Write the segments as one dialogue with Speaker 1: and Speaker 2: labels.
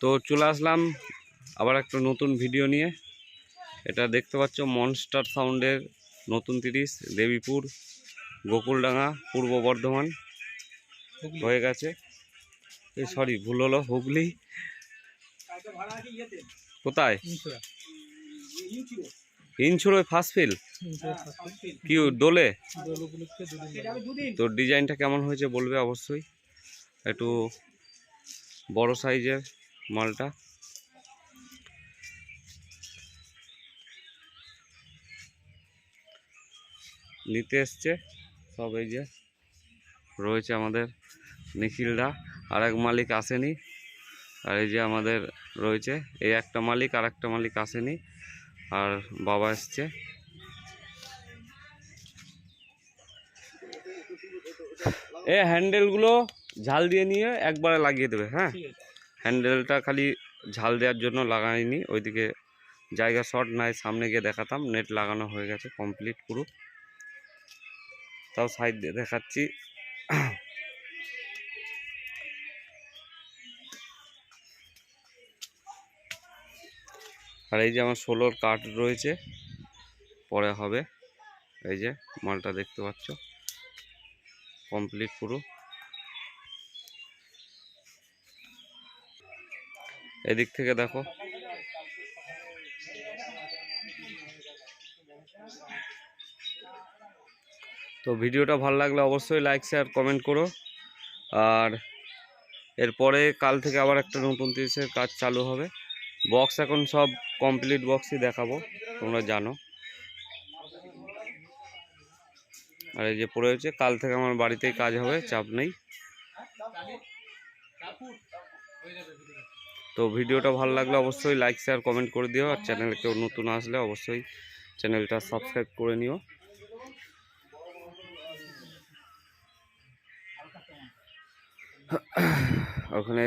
Speaker 1: তো চলে আসলাম আবার একটা নতুন ভিডিও নিয়ে। এটা দেখতে পাচ্ছ মনস্টার সাউন্ডের নতুন তিরিশ, দেবীপুর, গোকুলডাঙ্গা, পূর্ব বর্ধমান হয়ে গেছে। সরি ভুল হলো, হুগলি। কোথায়? ইনছুড়োয় ফার্স্ট ফিল কি, দোলে? তোর ডিজাইনটা কেমন হয়েছে বলবে অবশ্যই। একটু বড় সাইজের মালটা। নিতে এসছে, সব এই যে রয়েছে আমাদের নিখিলরা আর এক মালিক আসেনি। আর এই যে আমাদের রয়েছে, এই একটা মালিক, আর একটা মালিক আসেনি, আর বাবা এসছে। এ হ্যান্ডেলগুলো ঝাল দিয়ে নিয়ে একবারে লাগিয়ে দেবে হ্যাঁ? হ্যান্ডেলটা খালি ঝাল দেওয়ার জন্য লাগাইনি, ওইদিকে জায়গা শর্ট নাই, সামনে গিয়ে দেখাতাম, নেট লাগানো হয়ে গেছে কমপ্লিট পুরো। তাও সাইড দিয়ে দেখাচ্ছি। আর এই যে আমার ষোলোর কাঠ রয়েছে, পরে হবে। এই যে মালটা দেখতে পাচ্ছ কমপ্লিট পুরো। এদিক থেকে দেখো। তো ভিডিওটা ভালো লাগলে অবশ্যই লাইক শেয়ার কমেন্ট করো। আর এরপরে কাল থেকে আবার একটা নতুন তিরিশের কাজ চালু হবে। বক্স এখন সব কমপ্লিট বক্সই দেখাবো, তোমরা জানো। আর এই যে পড়ে হচ্ছে কাল থেকে আমার বাড়িতেই কাজ হবে, চাপ নেই। তো ভিডিওটা ভালো লাগলে অবশ্যই লাইক শেয়ার কমেন্ট করে দিও। আর চ্যানেলে কেউ নতুন আসলে অবশ্যই চ্যানেলটা সাবস্ক্রাইব করে নিও। ওখানে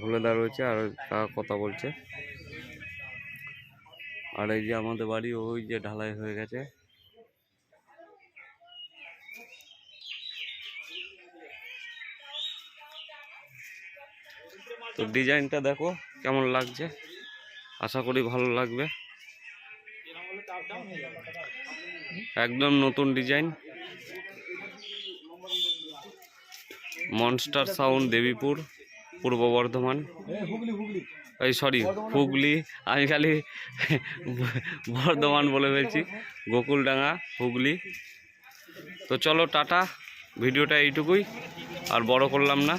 Speaker 1: ভুলেদা রয়েছে আর কাকা কথা বলছে। আর এই যে আমাদের বাড়ি, ওই যে ঢালাই হয়ে গেছে। তো ডিজাইনটা দেখো কেমন লাগছে। আশা করি ভালো লাগবে। একদম নতুন ডিজাইন। মনস্টার সাউন্ড দেবীপুর, পূর্ব বর্ধমান। এই সরি হুগলি। আমি খালি বর্ধমান বলে ফেলছি। গোকুলডাঙ্গা, হুগলি। তো চলো টাটা, ভিডিওটা এইটুকুই। আর বড় করলাম না।